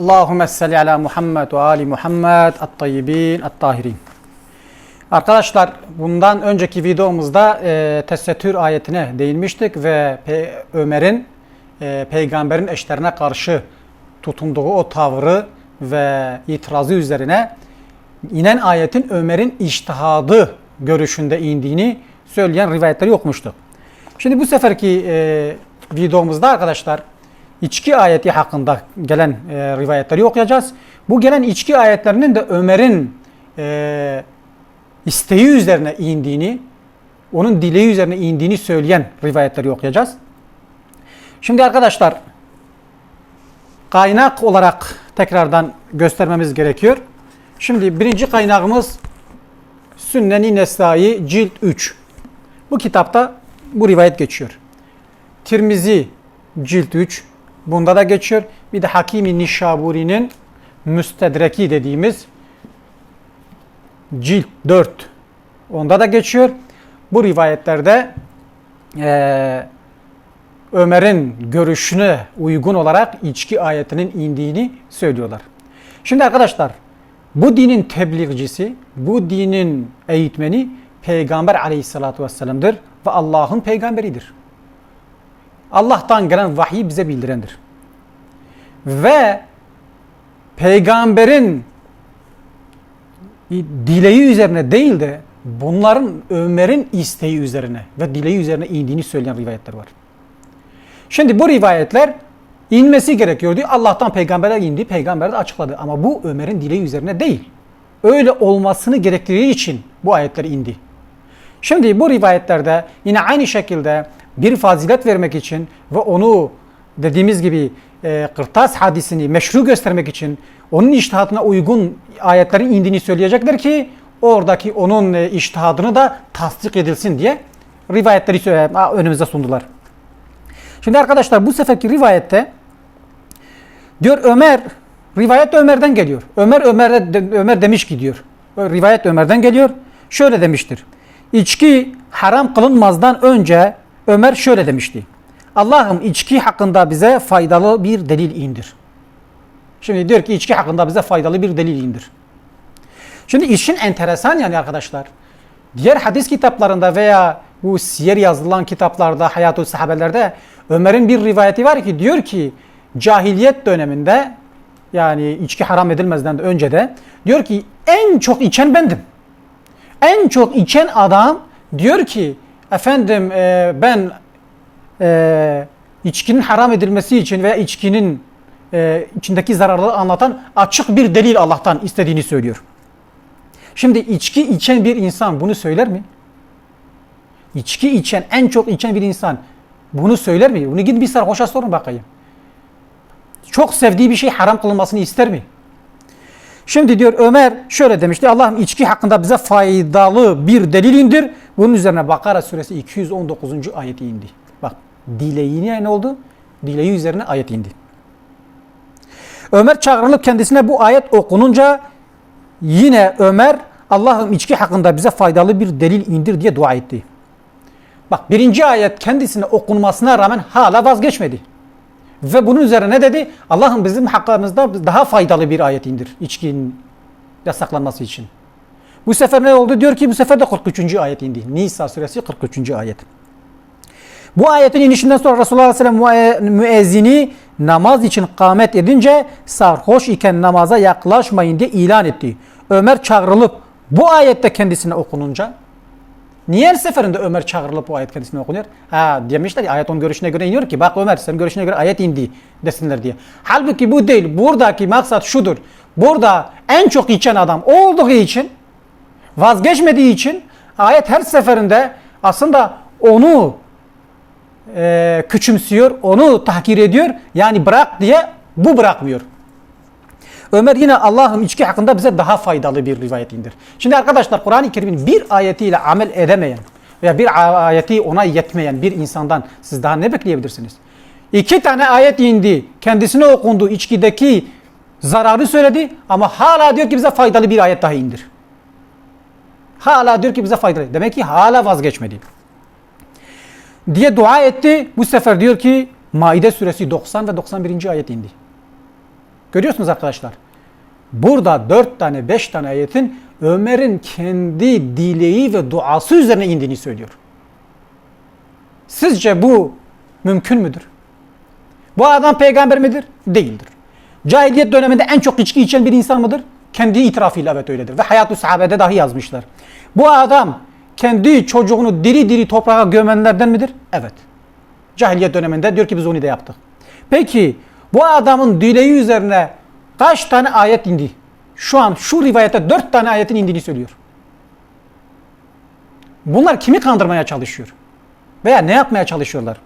Allahümme salli ala Muhammed ve ali Muhammed at-tayyibin at-tahirin. Arkadaşlar bundan önceki videomuzda e, tesettür ayetine değinmiştik ve Pe- Ömer'in e, peygamberin eşlerine karşı tutunduğu o tavrı ve itirazı üzerine inen ayetin Ömer'in iştihadı görüşünde indiğini söyleyen rivayetleri okumuştuk. Şimdi bu seferki e, videomuzda arkadaşlar içki ayeti hakkında gelen e, rivayetleri okuyacağız. Bu gelen içki ayetlerinin de Ömer'in e, isteği üzerine indiğini, onun dileği üzerine indiğini söyleyen rivayetleri okuyacağız. Şimdi arkadaşlar kaynak olarak tekrardan göstermemiz gerekiyor. Şimdi birinci kaynağımız Sünnen-i Nesai cilt 3. Bu kitapta bu rivayet geçiyor. Tirmizi cilt 3 bunda da geçiyor. Bir de Hakimi Nişaburi'nin Müstedreki dediğimiz cilt 4 onda da geçiyor. Bu rivayetlerde eee, Ömer'in görüşüne uygun olarak içki ayetinin indiğini söylüyorlar. Şimdi arkadaşlar bu dinin tebliğcisi, bu dinin eğitmeni Peygamber aleyhissalatu vesselam'dır ve Allah'ın peygamberidir. Allah'tan gelen vahiy bize bildirendir. Ve peygamberin dileği üzerine değil de bunların Ömer'in isteği üzerine ve dileği üzerine indiğini söyleyen rivayetler var. Şimdi bu rivayetler inmesi gerekiyor diyor. Allah'tan peygambere indi, peygamber de açıkladı. Ama bu Ömer'in dileği üzerine değil. Öyle olmasını gerektirdiği için bu ayetler indi. Şimdi bu rivayetlerde yine aynı şekilde bir fazilet vermek için ve onu dediğimiz gibi e, kırtas hadisini meşru göstermek için onun iştihatına uygun ayetlerin indiğini söyleyecekler ki oradaki onun e, iştihadını da tasdik edilsin diye rivayetleri sö- önümüze sundular. Şimdi arkadaşlar bu seferki rivayette diyor Ömer rivayet Ömer'den geliyor. Ömer Ömer Ömer demiş ki diyor. Rivayet Ömer'den geliyor. Şöyle demiştir. İçki haram kılınmazdan önce Ömer şöyle demişti. Allah'ım içki hakkında bize faydalı bir delil indir. Şimdi diyor ki içki hakkında bize faydalı bir delil indir. Şimdi işin enteresan yani arkadaşlar. Diğer hadis kitaplarında veya bu siyer yazılan kitaplarda, hayatı sahabelerde Ömer'in bir rivayeti var ki diyor ki cahiliyet döneminde yani içki haram edilmezden de önce de diyor ki en çok içen bendim. En çok içen adam diyor ki efendim e, ben e, içkinin haram edilmesi için veya içkinin e, içindeki zararları anlatan açık bir delil Allah'tan istediğini söylüyor. Şimdi içki içen bir insan bunu söyler mi? İçki içen, en çok içen bir insan bunu söyler mi? Bunu gidin bir sarhoşa sorun bakayım. Çok sevdiği bir şey haram kılınmasını ister mi? Şimdi diyor Ömer şöyle demişti. Allah'ım içki hakkında bize faydalı bir delil indir. Bunun üzerine Bakara suresi 219. ayeti indi. Bak dileğine ne oldu? Dileği üzerine ayet indi. Ömer çağrılıp kendisine bu ayet okununca yine Ömer Allah'ım içki hakkında bize faydalı bir delil indir diye dua etti. Bak birinci ayet kendisine okunmasına rağmen hala vazgeçmedi. Ve bunun üzerine ne dedi? Allah'ım bizim hakkımızda daha faydalı bir ayet indir içkinin yasaklanması için. Bu sefer ne oldu? Diyor ki bu sefer de 43. ayet indi. Nisa suresi 43. ayet. Bu ayetin inişinden sonra Resulullah Aleyhisselam müezzini namaz için kâmet edince sarhoş iken namaza yaklaşmayın diye ilan etti. Ömer çağrılıp bu ayette kendisine okununca Niye her seferinde Ömer çağrılıp bu ayet kendisine okunuyor? Ha demişler ya ayet onun görüşüne göre iniyor ki bak Ömer senin görüşüne göre ayet indi desinler diye. Halbuki bu değil. Buradaki maksat şudur. Burada en çok içen adam olduğu için vazgeçmediği için ayet her seferinde aslında onu e, küçümsüyor, onu tahkir ediyor. Yani bırak diye bu bırakmıyor. Ömer yine Allah'ım içki hakkında bize daha faydalı bir rivayet indir. Şimdi arkadaşlar Kur'an-ı Kerim'in bir ayetiyle amel edemeyen veya bir ayeti ona yetmeyen bir insandan siz daha ne bekleyebilirsiniz? İki tane ayet indi, kendisine okundu, içkideki zararı söyledi ama hala diyor ki bize faydalı bir ayet daha indir. Hala diyor ki bize faydalı. Demek ki hala vazgeçmedi. Diye dua etti. Bu sefer diyor ki Maide suresi 90 ve 91. ayet indi. Görüyorsunuz arkadaşlar. Burada dört tane, beş tane ayetin Ömer'in kendi dileği ve duası üzerine indiğini söylüyor. Sizce bu mümkün müdür? Bu adam peygamber midir? Değildir. Cahiliyet döneminde en çok içki içen bir insan mıdır? Kendi itirafıyla evet öyledir. Ve Hayat-ı Sahabe'de dahi yazmışlar. Bu adam kendi çocuğunu diri diri toprağa gömenlerden midir? Evet. Cahiliyet döneminde diyor ki biz onu da yaptık. Peki bu adamın dileği üzerine kaç tane ayet indi? Şu an şu rivayette dört tane ayetin indiğini söylüyor. Bunlar kimi kandırmaya çalışıyor? Veya ne yapmaya çalışıyorlar?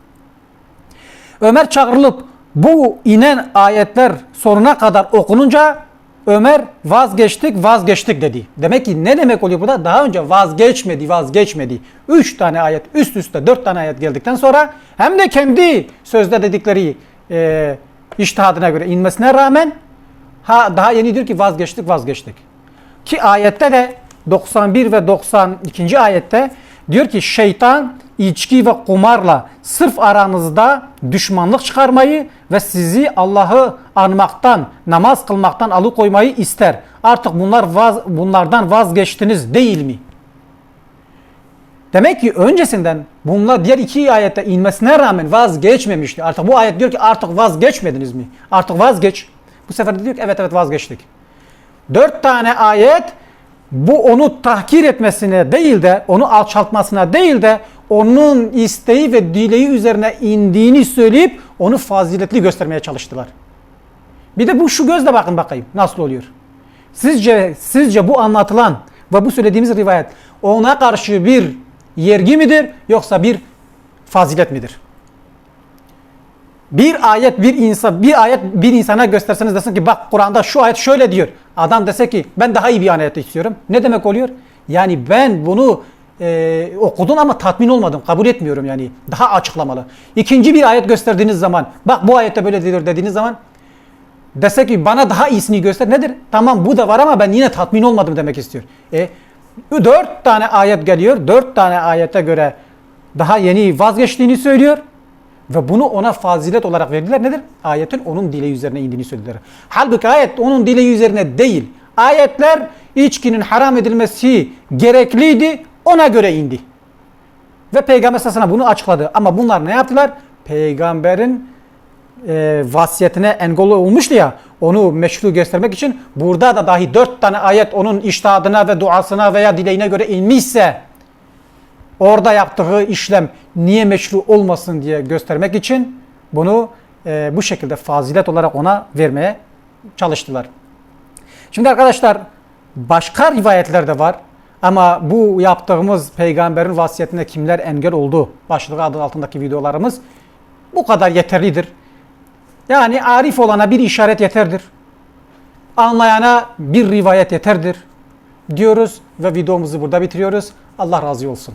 Ömer çağrılıp bu inen ayetler sonuna kadar okununca Ömer vazgeçtik vazgeçtik dedi. Demek ki ne demek oluyor burada? Daha önce vazgeçmedi vazgeçmedi. Üç tane ayet üst üste dört tane ayet geldikten sonra hem de kendi sözde dedikleri e, iştihadına göre inmesine rağmen ha daha yeni diyor ki vazgeçtik vazgeçtik. Ki ayette de 91 ve 92. ayette diyor ki şeytan içki ve kumarla sırf aranızda düşmanlık çıkarmayı ve sizi Allah'ı anmaktan, namaz kılmaktan alıkoymayı ister. Artık bunlar vaz, bunlardan vazgeçtiniz değil mi? Demek ki öncesinden bunlar diğer iki ayette inmesine rağmen vazgeçmemişti. Artık bu ayet diyor ki artık vazgeçmediniz mi? Artık vazgeç. Bu sefer de diyor ki evet evet vazgeçtik. Dört tane ayet bu onu tahkir etmesine değil de onu alçaltmasına değil de onun isteği ve dileği üzerine indiğini söyleyip onu faziletli göstermeye çalıştılar. Bir de bu şu gözle bakın bakayım nasıl oluyor. Sizce sizce bu anlatılan ve bu söylediğimiz rivayet ona karşı bir yergi midir yoksa bir fazilet midir? Bir ayet bir insan bir ayet bir insana gösterseniz desin ki bak Kur'an'da şu ayet şöyle diyor. Adam dese ki ben daha iyi bir ayet istiyorum. Ne demek oluyor? Yani ben bunu e, okudum ama tatmin olmadım. Kabul etmiyorum yani. Daha açıklamalı. İkinci bir ayet gösterdiğiniz zaman bak bu ayette böyle diyor dediğiniz zaman dese ki bana daha iyisini göster. Nedir? Tamam bu da var ama ben yine tatmin olmadım demek istiyor. E, dört tane ayet geliyor. Dört tane ayete göre daha yeni vazgeçtiğini söylüyor. Ve bunu ona fazilet olarak verdiler. Nedir? Ayetin onun dileği üzerine indiğini söylediler. Halbuki ayet onun dileği üzerine değil. Ayetler içkinin haram edilmesi gerekliydi. Ona göre indi. Ve Peygamber sana bunu açıkladı. Ama bunlar ne yaptılar? Peygamberin e, vasiyetine engel olmuştu ya onu meşru göstermek için burada da dahi dört tane ayet onun iştihadına ve duasına veya dileğine göre inmişse orada yaptığı işlem niye meşru olmasın diye göstermek için bunu e, bu şekilde fazilet olarak ona vermeye çalıştılar. Şimdi arkadaşlar başka rivayetler de var ama bu yaptığımız peygamberin vasiyetine kimler engel oldu başlığı adı altındaki videolarımız bu kadar yeterlidir. Yani arif olana bir işaret yeterdir. Anlayana bir rivayet yeterdir diyoruz ve videomuzu burada bitiriyoruz. Allah razı olsun.